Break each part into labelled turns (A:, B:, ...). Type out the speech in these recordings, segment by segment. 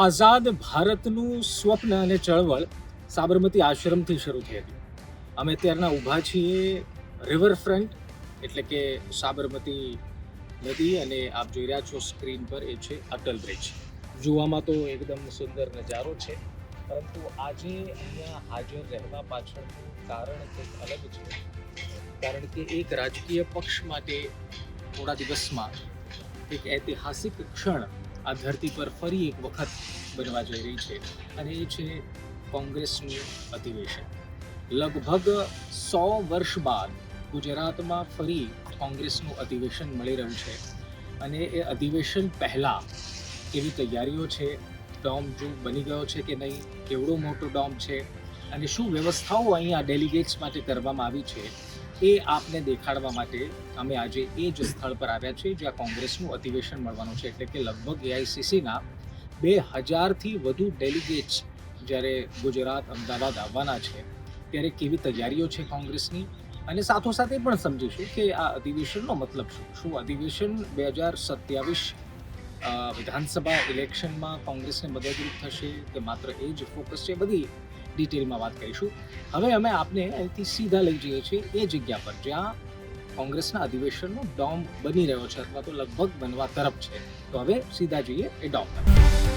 A: આઝાદ ભારતનું સ્વપ્ન અને ચળવળ સાબરમતી આશ્રમથી શરૂ થઈ હતી. અમે અત્યારના ઊભા છીએ રિવરફ્રન્ટ એટલે કે સાબરમતી નદી અને આપ જોઈ રહ્યા છો સ્ક્રીન પર એ છે અટલ બ્રિજ જોવામાં તો એકદમ સુંદર નજારો છે, પરંતુ આજે અહીંયા હાજર રહેવા પાછળનું કારણ કંઈક અલગ છે. કારણ કે એક રાજકીય પક્ષ માટે થોડા દિવસમાં એક ઐતિહાસિક ક્ષણ આ ધરતી પર ફરી એક વખત બનવા જઈ રહી છે અને એ છે કોંગ્રેસનું અધિવેશન. લગભગ સો વર્ષ બાદ ગુજરાતમાં ફરી કોંગ્રેસનું અધિવેશન મળી રહ્યું છે અને એ અધિવેશન પહેલાં એવી તૈયારીઓ છે, ડોમ જો બની ગયો છે કે નહીં, કેવડો મોટો ડોમ છે અને શું વ્યવસ્થાઓ અહીંયા ડેલિગેટ્સ માટે કરવામાં આવી છે એ આપને દેખાડવા માટે અમે આજે એ જ સ્થળ પર આવ્યા છીએ, જ્યાં કોંગ્રેસનું અધિવેશન મળવાનું છે. એટલે કે લગભગ એઆઈસીસીના બે હજારથી વધુ ડેલિગેટ્સ જ્યારે ગુજરાત, અમદાવાદ આવવાના છે, ત્યારે કેવી તૈયારીઓ છે કોંગ્રેસની? અને સાથોસાથ એ પણ સમજીશું કે આ અધિવેશનનો મતલબ શું? શું અધિવેશન બે હજાર સત્યાવીસ વિધાનસભા ઇલેક્શનમાં કોંગ્રેસને મદદરૂપ થશે કે માત્ર એ જ ફોકસ છે? બધી ડિટેલમાં વાત કરીશું. હવે અમે આપને અહીંથી સીધા લઈ જઈએ છીએ એ જગ્યા પર, જ્યાં કોંગ્રેસના અધિવેશનનો ડોમ બની રહ્યો છે અથવા તો લગભગ બનવા તરફ છે. તો હવે સીધા જઈએ એ ડોમ પર.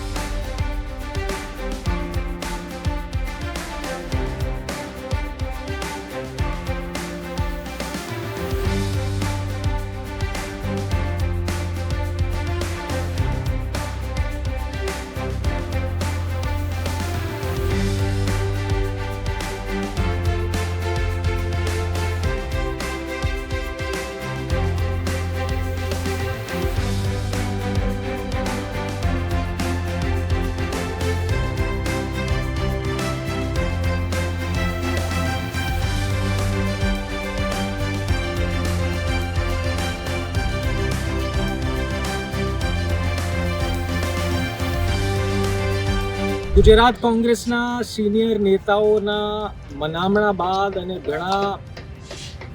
A: ગુજરાત કોંગ્રેસના સિનિયર નેતાઓના મનામણા બાદ અને ઘણા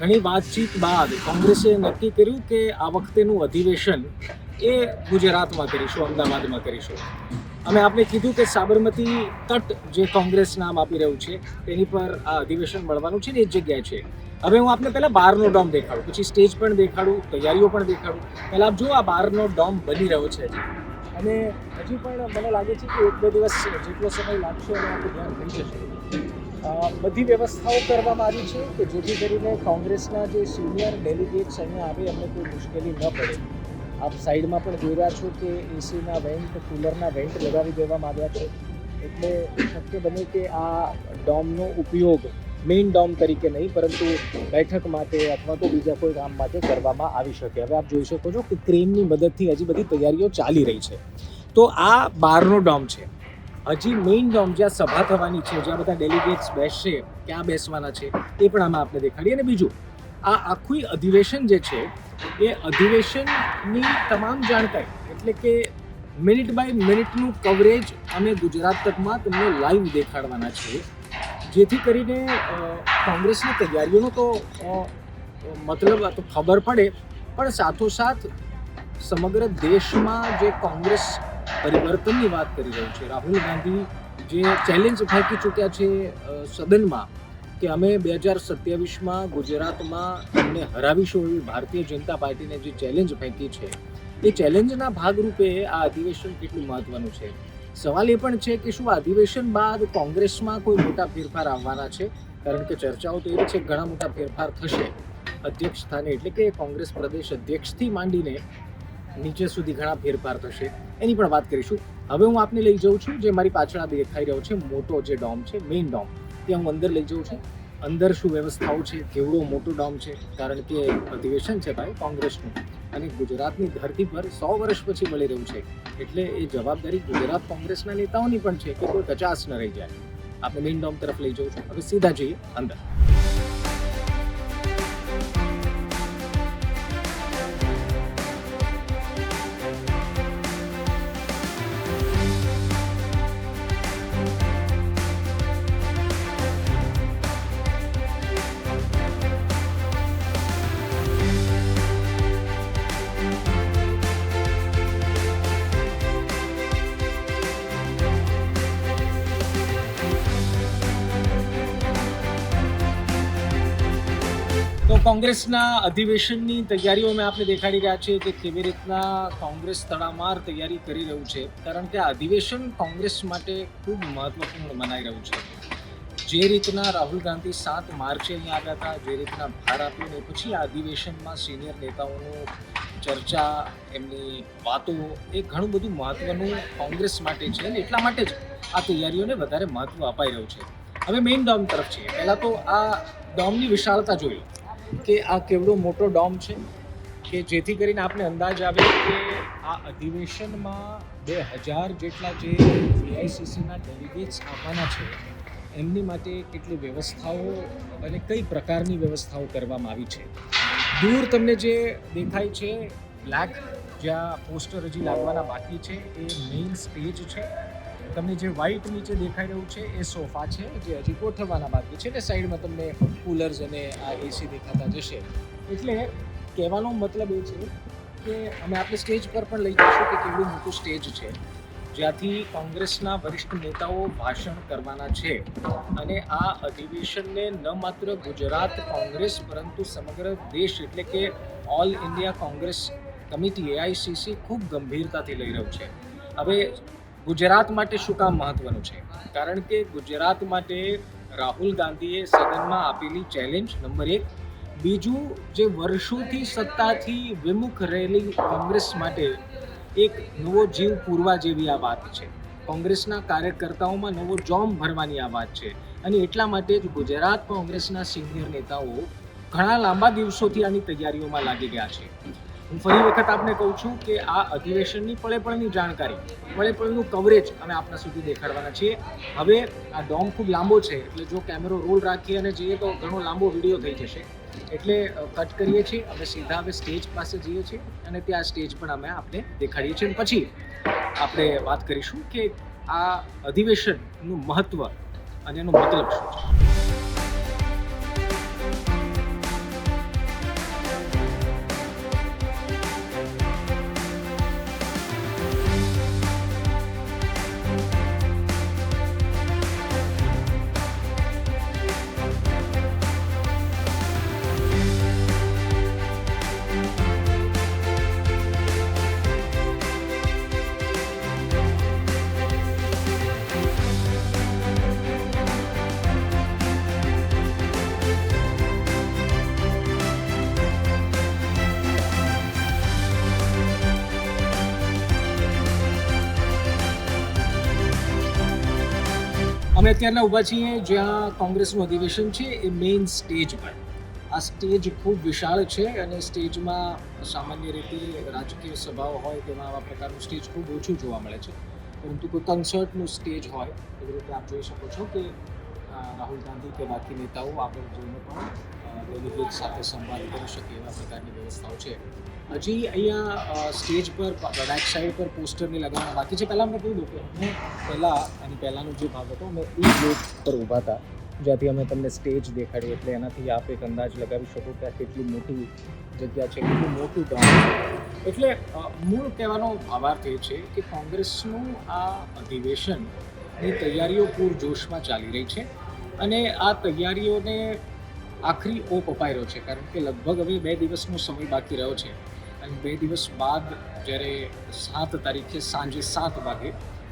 A: ઘણી વાતચીત બાદ કોંગ્રેસે નક્કી કર્યું કે આ વખતેનું અધિવેશન એ ગુજરાતમાં કરીશું, અમદાવાદમાં કરીશું. અમે આપણે કીધું કે સાબરમતી તટ જે કોંગ્રેસ નામ આપી રહ્યું છે, તેની પર આ અધિવેશન મળવાનું છે ને એ જગ્યાએ છે. હવે હું આપને પહેલાં બહારનો ડોમ દેખાડું, પછી સ્ટેજ પણ દેખાડું, તૈયારીઓ પણ દેખાડું. પહેલાં આપ જુઓ આ બહારનો ડોમ બની રહ્યો છે અને હજી પણ મને લાગે છે કે એક બે દિવસ જેટલો સમય લાગશે અને આપણું ધ્યાન થઈ જશે. બધી વ્યવસ્થાઓ કરવામાં આવી છે કે જેથી કરીને કોંગ્રેસના જે સિનિયર ડેલિગેટ્સ અહીંયા આવે, એમને કોઈ મુશ્કેલી ન પડે. આપ સાઈડમાં પણ જોઈ રહ્યા છો કે એસીના વેન્ટ, કુલરના વેન્ટ લગાવી દેવામાં આવ્યા છે. એટલે શક્ય બને કે આ ડોમનો ઉપયોગ મેઇન ડોમ તરીકે નહીં, પરંતુ બેઠક માટે અથવા તો બીજા કોઈ કામ માટે કરવામાં આવી શકે. હવે આપ જોઈ શકો છો કે ક્રેનની મદદથી હજી બધી તૈયારીઓ ચાલી રહી છે. તો આ બારનો ડોમ છે. હજી મેઇન ડોમ જ્યાં સભા થવાની છે, જ્યાં બધા ડેલિગેટ્સ બેસશે, ક્યાં બેસવાના છે, એ પણ આમાં આપણે દેખાડીએ અને બીજું, આ આખું અધિવેશન જે છે, એ અધિવેશનની તમામ જાણકારી, એટલે કે મિનિટ બાય મિનિટનું કવરેજ અમે ગુજરાત તકમાં તમને લાઈવ દેખાડવાના છીએ. જેથી કરીને કોંગ્રેસની તૈયારીઓનો તો મતલબ તો ખબર પડે, પણ સાથોસાથ સમગ્ર દેશમાં જે કોંગ્રેસ પરિવર્તનની વાત કરી રહ્યું છે, રાહુલ ગાંધી જે ચેલેન્જ ફેંકી ચૂક્યા છે સદનમાં, કે અમે બે હજાર સત્યાવીસમાં ગુજરાતમાં તમને હરાવીશું એવી ભારતીય જનતા પાર્ટીને જે ચેલેન્જ ફેંકી છે, એ ચેલેન્જના ભાગરૂપે આ અધિવેશન કેટલું મહત્વનું છે? સવાલ એ પણ છે કે શું અધિવેશન બાદ કોંગ્રેસમાં કોઈ મોટા ફેરફાર આવવાના છે? કારણ કે ચર્ચાઓ તો એવી છે ઘણા મોટા ફેરફાર થશે. અધ્યક્ષ સ્થાને એટલે કે કોંગ્રેસ પ્રદેશ અધ્યક્ષથી માંડીને નીચે સુધી ઘણા ફેરફાર થશે. એની પણ વાત કરીશું. હવે હું આપને લઈ જાઉં છું જે મારી પાછળ આ દેખાઈ રહ્યો છે મોટો જે ડોમ છે, મેઇન ડોમ. ત્યાં હું અંદર લઈ જાઉં છું. અંદર શું વ્યવસ્થાઓ છે? કેવડો મોટો ડોમ છે? કારણ કે અધિવેશન છે ભાઈ કોંગ્રેસનું. અને ગુજરાતની ધરતી પર સો વર્ષ પછી મળી રહ્યું છે. એટલે એ જવાબદારી ગુજરાત કોંગ્રેસના નેતાઓની પણ છે કે કોઈ કચાશ ન રહી જાય. આપણે મેઇન ડોમ તરફ લઈ જવું છું. હવે સીધા જઈએ અંદર. કોંગ્રેસના અધિવેશનની તૈયારીઓ અમે આપને દેખાડી રહ્યા છીએ કે કેવી રીતના કોંગ્રેસ તડામાર તૈયારી કરી રહ્યું છે. કારણ કે આ અધિવેશન કોંગ્રેસ માટે ખૂબ મહત્વપૂર્ણ મનાઈ રહ્યું છે. જે રીતના રાહુલ ગાંધી સાત માર્ચે અહીંયા આવ્યા હતા, જે રીતના ભાર આપ્યું પછી આ અધિવેશનમાં સિનિયર નેતાઓનું ચર્ચા, એમની વાતો એ ઘણું બધું મહત્વનું કોંગ્રેસ માટે છે અને એટલા માટે જ આ તૈયારીઓને વધારે મહત્વ અપાઈ રહ્યું છે. હવે મેઇન ડોમ તરફ છે. પહેલાં તો આ ડોમની વિશાળતા જોઈ લો કે આ કેવડો મોટો ડોમ છે કે જેથી કરીને આપણે અંદાજ આવે કે આ અધિવેશનમાં બે હજાર જેટલા જે એઆઈસીસીના ડેલિગેટ્સ આવવાના છે, એમની માટે કેટલી વ્યવસ્થાઓ અને કઈ પ્રકારની વ્યવસ્થાઓ કરવામાં આવી છે? દૂર તમને જે દેખાય છે, બ્લેક જ્યાં પોસ્ટર હજી લાગવાના બાકી છે, એ મેઇન સ્ટેજ છે. તમને જે વ્હાઇટ નીચે દેખાઈ રહ્યું છે, એ સોફા છે, જે હજી ગોઠવવાના બાકી છે ને સાઈડમાં તમને કુલર્સ અને આ એસી દેખાતા જશે. એટલે કહેવાનો મતલબ એ છે કે અમે આપણે સ્ટેજ પર પણ લઈ જઈશું કે કેવડું મોટું સ્ટેજ છે. જ્યાંથી કોંગ્રેસના વરિષ્ઠ નેતાઓ ભાષણ કરવાના છે. અને આ અધિવેશનને ન માત્ર ગુજરાત કોંગ્રેસ, પરંતુ સમગ્ર દેશ, એટલે કે all India Congress committee AICC ખૂબ ગંભીરતાથી લઈ રહ્યું છે. હવે ગુજરાત માટે શું કામ મહત્વનું છે? કારણ કે ગુજરાત માટે રાહુલ ગાંધીએ સદનમાં આપેલી ચેલેન્જ નંબર એક, બીજું જે વર્ષોથી સત્તાથી વિમુખ રહેલી કોંગ્રેસ માટે એક નવો જીવ પૂરવા જેવી આ વાત છે. કોંગ્રેસના કાર્યકર્તાઓમાં નવો જોમ ભરવાની આ વાત છે અને એટલા માટે જ ગુજરાત કોંગ્રેસના સિનિયર નેતાઓ ઘણા લાંબા દિવસોથી આની તૈયારીઓમાં લાગી ગયા છે. હું ફરી વખત આપને કહું છું કે આ અધિવેશનની પળે પળની જાણકારી, પળે પળનું કવરેજ અમે આપના સુધી દેખાડવાના છીએ. હવે આ ડોમ ખૂબ લાંબો છે, એટલે જો કેમેરો રોલ રાખીએ અને જઈએ તો ઘણો લાંબો વીડિયો થઈ જશે. એટલે કટ કરીએ છીએ અમે સીધા હવે સ્ટેજ પાસે જઈએ છીએ અને ત્યાં સ્ટેજ પણ અમે આપને દેખાડીએ છીએ. અને પછી આપણે વાત કરીશું કે આ અધિવેશનનું મહત્વ અને એનો મતલબ શું છે. અમે અત્યારના ઊભા છીએ જ્યાં કોંગ્રેસનું અધિવેશન છે, એ મેઇન સ્ટેજ પર. આ સ્ટેજ ખૂબ વિશાળ છે અને સ્ટેજમાં સામાન્ય રીતે રાજકીય સભાઓ હોય તેમાં આવા પ્રકારનું સ્ટેજ ખૂબ ઓછું જોવા મળે છે. પરંતુ કોઈ કન્સર્ટનું સ્ટેજ હોય, એવી રીતે આપ જોઈ શકો છો કે રાહુલ ગાંધી કે બાકી નેતાઓ આગળ જઈને પણ ડેલિગેટ સાથે સંવાદ કરી શકે એવા પ્રકારની વ્યવસ્થાઓ છે. હજી અહીંયા સ્ટેજ પર બેક સાઈડ પર પોસ્ટરની લગાવવાનું બાકી છે. પહેલાં મેં કહ્યું હતું કે અમે પહેલાં અને પહેલાંનો જે ભાગ હતો અમે એ ગેટ પર ઊભા હતા, જ્યાંથી અમે તમને સ્ટેજ દેખાડી એટલે એનાથી આપ એક અંદાજ લગાવી શકો કે આ કેટલી મોટી જગ્યા છે, કેટલું મોટું ગામ છે. એટલે મૂળ કહેવાનો ભાવાર્થ એ છે કે કોંગ્રેસનું આ અધિવેશનની તૈયારીઓ પૂરજોશમાં ચાલી રહી છે અને આ તૈયારીઓને આખરી ઓપ અપાઈ રહ્યો છે. કારણ કે લગભગ હવે બે દિવસનો સમય બાકી રહ્યો છે. અને બે દિવસ બાદ જ્યારે સાત તારીખે સાંજે સાત વાગે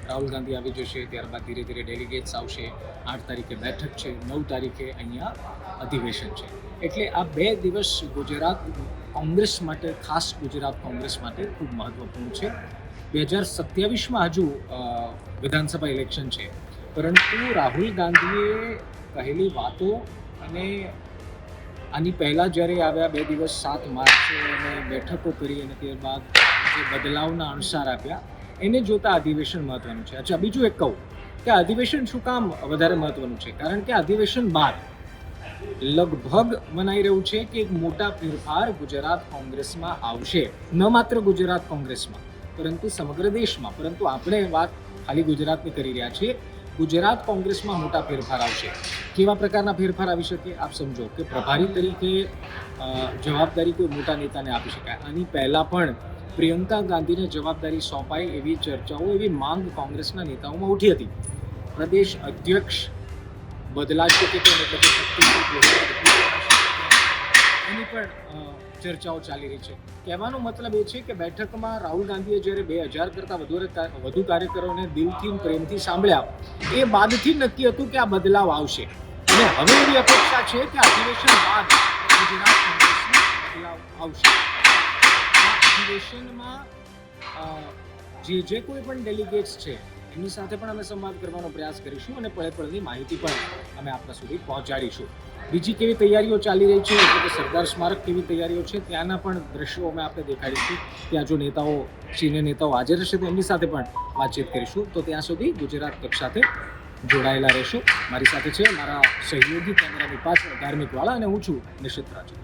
A: રાહુલ ગાંધી આવી જશે, ત્યારબાદ ધીરે ધીરે ડેલિગેટ્સ આવશે. આઠ તારીખે બેઠક છે, નવ તારીખે અહીંયા અધિવેશન છે. એટલે આ બે દિવસ ગુજરાત કોંગ્રેસ માટે, ખાસ ગુજરાત કોંગ્રેસ માટે ખૂબ મહત્વપૂર્ણ છે. બે હજાર સત્યાવીસમાં હજુ વિધાનસભા ઇલેક્શન છે. પરંતુ રાહુલ ગાંધીએ કહેલી વાતો અને આની પહેલાં જ્યારે આવ્યા બે દિવસ સાત માર્ચે અને બેઠકો કરી અને ત્યારબાદ જે બદલાવના અણસાર આપ્યા, એને જોતા અધિવેશન મહત્વનું છે. અચ્છા, બીજું એક કહું કે અધિવેશન શું કામ વધારે મહત્વનું છે? કારણ કે અધિવેશન બાદ લગભગ મનાઈ રહ્યું છે કે એક મોટા ફેરફાર ગુજરાત કોંગ્રેસમાં આવશે. ન માત્ર ગુજરાત કોંગ્રેસમાં, પરંતુ સમગ્ર દેશમાં. પરંતુ આપણે વાત ખાલી ગુજરાતની કરી રહ્યા છીએ. ગુજરાત કોંગ્રેસમાં મોટા ફેરફાર આવશે. કેવા પ્રકારના ફેરફાર આવી શકે? આપ સમજો કે પ્રભારી તરીકે જવાબદારી કોઈ મોટા નેતાને આપી શકાય. આની પહેલાં પણ પ્રિયંકા ગાંધીને જવાબદારી સોંપાય એવી ચર્ચાઓ, એવી માંગ કોંગ્રેસના નેતાઓમાં ઉઠી હતી. પ્રદેશ અધ્યક્ષ બદલાશે કે કેમ? એટલે કે એની પણ ચર્ચાઓ ચાલી રહી છે. કહેવાનો મતલબ એ છે કે બેઠકમાં રાહુલ ગાંધીએ જ્યારે બે હજાર કરતાં વધુ વધુ કાર્યકરોને દિલથી પ્રેમથી સાંભળ્યા, એ બાદથી નક્કી હતું કે આ બદલાવ આવશે. અને હવે એવી અપેક્ષા છે કે અધિવેશન બાદ ગુજરાત કોંગ્રેસમાં બદલાવ આવશે. અધિવેશનમાં જે જે કોઈ પણ ડેલિગેટ્સ છે, એમની સાથે પણ અમે સંવાદ કરવાનો પ્રયાસ કરીશું અને પળે પળની માહિતી પણ અમે આપણા સુધી પહોંચાડીશું. બીજી કેવી તૈયારીઓ ચાલી રહી છે? એટલે કે સરદાર સ્મારક કેવી તૈયારીઓ છે? ત્યાંના પણ દ્રશ્યો અમે આપણે દેખાડીશું. ત્યાં જો નેતાઓ સિનિયર નેતાઓ હાજર હશે તો એમની સાથે પણ વાતચીત કરીશું. તો ત્યાં સુધી ગુજરાત તક સાથે જોડાયેલા રહેશો. મારી સાથે છે મારા સહયોગી કેમેરાની પાછળ ધાર્મિકવાળા અને હું છું નિશિત રાજુ.